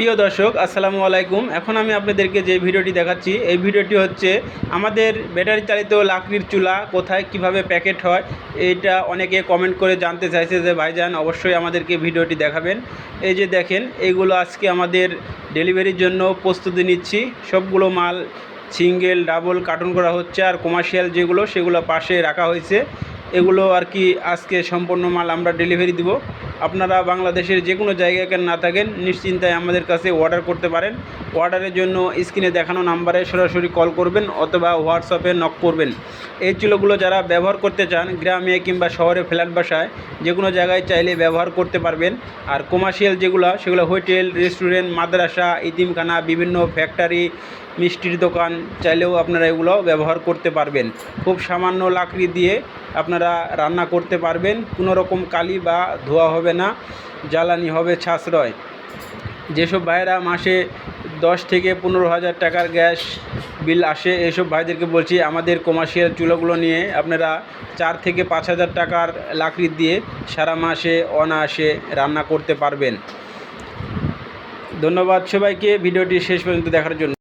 প্রিয় দর্শক, আসসালামু আলাইকুম। এখন আমি আপনাদেরকে যে ভিডিওটি দেখাচ্ছি, এই ভিডিওটি হচ্ছে আমাদের ব্যাটারি চালিত লাকড়ির চুলা, কোথায় কীভাবে প্যাকেট হয়, এটা অনেকে কমেন্ট করে জানতে চাইছে যে, ভাইজান, অবশ্যই আমাদেরকে ভিডিওটি দেখাবেন। এই যে দেখেন, এইগুলো আজকে আমাদের ডেলিভারির জন্য প্রস্তুতি নিচ্ছি। সবগুলো মাল সিঙ্গেল ডাবল কার্টুন করা হচ্ছে আর কমার্শিয়াল যেগুলো, সেগুলো পাশে রাখা হয়েছে। এগুলো আর কি আজকে সম্পূর্ণ মাল আমরা ডেলিভারি দিব। আপনারা বাংলাদেশের যে কোনো জায়গায় না থাকেন, নিশ্চিন্তায় আমাদের কাছে অর্ডার করতে পারেন। অর্ডারের জন্য স্ক্রিনে দেখানো নাম্বারে সরাসরি কল করবেন অথবা হোয়াটসঅ্যাপে নক করবেন। এই চুলোগুলো যারা ব্যবহার করতে চান, গ্রামে কিংবা শহরে ফ্ল্যাট বাসায়, যে কোনো জায়গায় চাইলে ব্যবহার করতে পারবেন। আর কমার্শিয়াল যেগুলো, সেগুলো হোটেল রেস্টুরেন্ট মাদ্রাসা, ইতিমখানা, বিভিন্ন ফ্যাক্টরি মিষ্টির দোকান, চাইলেও আপনারা এগুলো ব্যবহার করতে পারবেন। খুব সামান্য লাকড়ি দিয়ে আপনারা রান্না করতে পারবেন। কোনো রকম কালি বা ধোয়া হবে না, জ্বালানি হবে সাশ্রয়। যেসব ভাইয়েরা মাসে দশ থেকে পনেরো হাজার টাকার গ্যাস বিল আসে এইসব ভাইদেরকে বলছি, আমাদের কমার্শিয়াল চুলোগুলো নিয়ে আপনারা চার থেকে পাঁচ হাজার টাকার লাকড়ি দিয়ে সারা মাসে অনায়াসে রান্না করতে পারবেন। ধন্যবাদ সবাইকে, ভিডিওটি শেষ পর্যন্ত দেখার জন্য।